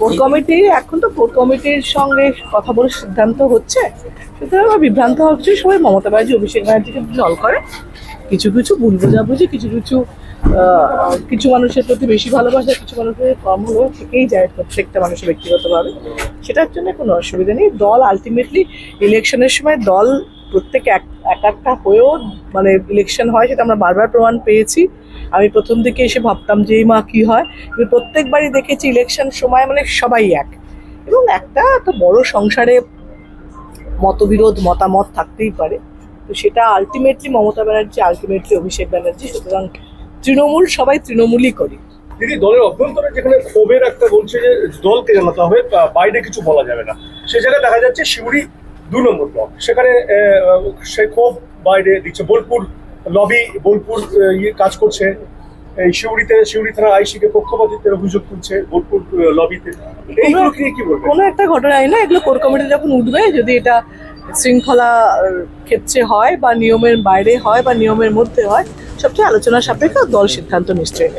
Core committee এখন তো core কমিটির সঙ্গে কথা বলে সিদ্ধান্ত হচ্ছে। সুতরাং বিভ্রান্ত কিছু সবাই মমতা ব্যানার্জি, অভিষেক ব্যানার্জিকে দল করে। কিছু কিছু ভুল বোঝাবুঝি, কিছু কিছু কিছু মানুষের প্রতি বেশি ভালোবাসা, কিছু মানুষের কম হলেও থেকেই যায় প্রত্যেকটা মানুষের ব্যক্তিগতভাবে। সেটার জন্য কোনো অসুবিধা নেই। দল আলটিমেটলি ইলেকশনের সময় দল প্রত্যেক এক এক একটা হয়েও মানে ইলেকশন হয়, সেটা আমরা বারবার প্রমাণ পেয়েছি। আমি প্রথম দিকে এসে ভাবতাম যে, এই মা কী হয়? আমি প্রত্যেকবারই দেখেছি ইলেকশন সময় মানে সবাই এক। এবং একটা তো বড় সংসারে মতবিরোধ, মতামত থাকতেই পারে। তো সেটা আলটিমেটলি মমতা ব্যানার্জি আলটিমেটলি অভিষেক ব্যানার্জি, সুতরাং তৃণমূল, সবাই তৃণমূলই করি। দিদি, দলের অভ্যন্তরে যেখানে ক্ষোভের একটা বলছে যে, দলকে জানাতে হবে বাইরে কিছু বলা যাবে না। সে জায়গায় দেখা যাচ্ছে শিউরি দু নম্বর ব্লক সেখানে সে ক্ষোভ বাইরে দিচ্ছে। বোলপুর লবি বোলপুর ইয়ে কাজ করছে। এই শিউরিতে শিউরি থানা আইসিকে পক্ষপাতিত্বের অভিযোগ তুলছে বোলপুর লবিতে এইগুলো নিয়ে কি বলবেন? কোনো একটা ঘটনাই না এগুলো কোর কমিটি যখন উঠবে যদি এটা শৃঙ্খলা ক্ষেত্রে হয় বা নিয়মের বাইরে হয় বা নিয়মের মধ্যে হয় সবচেয়ে আলোচনা সাপেক্ষে দল সিদ্ধান্ত নিশ্চয়ই